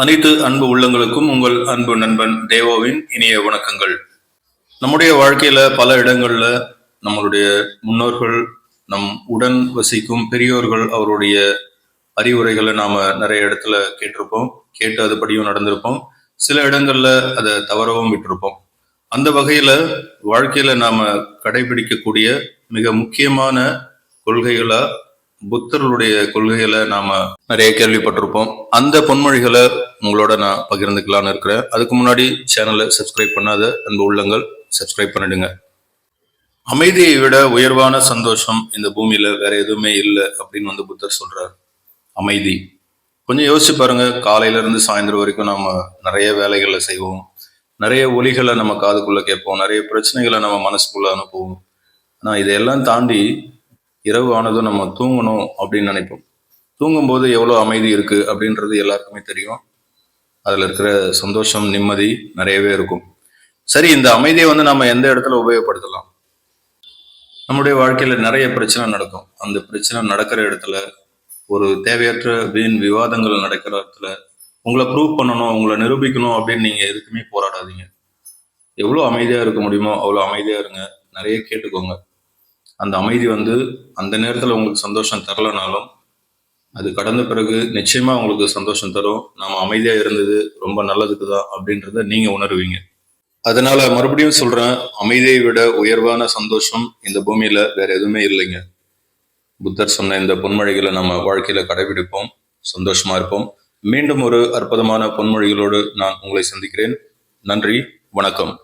அனைத்து அன்பு உள்ளங்களுக்கும் உங்கள் அன்பு நண்பன் தேவோவின் இனிய வணக்கங்கள். நம்முடைய வாழ்க்கையில பல இடங்கள்ல நம்மளுடைய முன்னோர்கள் நம் உடன் வசிக்கும் பெரியோர்கள் அவருடைய அறிவுரைகளை நாம நிறைய இடத்துல கேட்டிருப்போம் கேட்டு அதுபடியும் நடந்திருப்போம். சில இடங்கள்ல அதை தவறவும் விட்டிருப்போம். அந்த வகையில வாழ்க்கையில நாம கடைபிடிக்கக்கூடிய மிக முக்கியமான கொள்கைகளா புத்தர்களுடைய கொள்கைகளை நாம நிறைய கேள்விப்பட்டிருப்போம். அந்த பொன்மொழிகளை உங்களோட நான் பகிர்ந்துக்கலான்னு இருக்கிறேன். அதுக்கு முன்னாடி சேனலை சப்ஸ்கிரைப் பண்ணாத அன்பு உள்ளங்கள் சப்ஸ்கிரைப் பண்ணிடுங்க. அமைதியை விட உயர்வான சந்தோஷம் இந்த பூமியில வேற எதுவுமே இல்லை அப்படின்னு வந்து புத்தர் சொல்றார். அமைதி. கொஞ்சம் யோசிச்சு பாருங்க காலையில இருந்து சாயந்தரம் வரைக்கும் நாம நிறைய வேலைகளை செய்வோம். நிறைய ஒலிகளை நம்ம காதுக்குள்ள கேட்போம். நிறைய பிரச்சனைகளை நம்ம மனசுக்குள்ள அனுப்புவோம். ஆனா இதையெல்லாம் தாண்டி இரவு ஆனதும் நம்ம தூங்கணும் அப்படின்னு நினைப்போம். தூங்கும்போது எவ்வளோ அமைதி இருக்கு அப்படின்றது எல்லாருக்குமே தெரியும். அதில் இருக்கிற சந்தோஷம் நிம்மதி நிறையவே இருக்கும். சரி இந்த அமைதியை வந்து நம்ம எந்த இடத்துல உபயோகப்படுத்தலாம்? நம்முடைய வாழ்க்கையில் நிறைய பிரச்சனை நடக்கும். அந்த பிரச்சனை நடக்கிற இடத்துல ஒரு தேவையற்ற வீண் விவாதங்கள் நடக்கிற இடத்துல உங்களை ப்ரூவ் பண்ணணும் உங்களை நிரூபிக்கணும் அப்படின்னு நீங்கள் எதுக்குமே போராடாதீங்க. எவ்வளோ அமைதியாக இருக்க முடியுமோ அவ்வளோ அமைதியாக இருங்க. நிறைய கேட்டுக்கோங்க. அந்த அமைதி வந்து அந்த நேரத்தில் உங்களுக்கு சந்தோஷம் தரலனாலும் அது கடந்த பிறகு நிச்சயமாக உங்களுக்கு சந்தோஷம் தரும். நாம் அமைதியாக இருந்தது ரொம்ப நல்லதுக்கு தான் அப்படின்றத நீங்கள் உணருவீங்க. அதனால மறுபடியும் சொல்கிறேன் அமைதியை விட உயர்வான சந்தோஷம் இந்த பூமியில் வேற எதுவுமே இல்லைங்க. புத்தர் சொன்ன இந்த பொன்மொழிகளை நம்ம வாழ்க்கையில் கடைபிடிப்போம் சந்தோஷமாக இருப்போம். மீண்டும் ஒரு அற்புதமான பொன்மொழிகளோடு நான் உங்களை சந்திக்கிறேன். நன்றி வணக்கம்.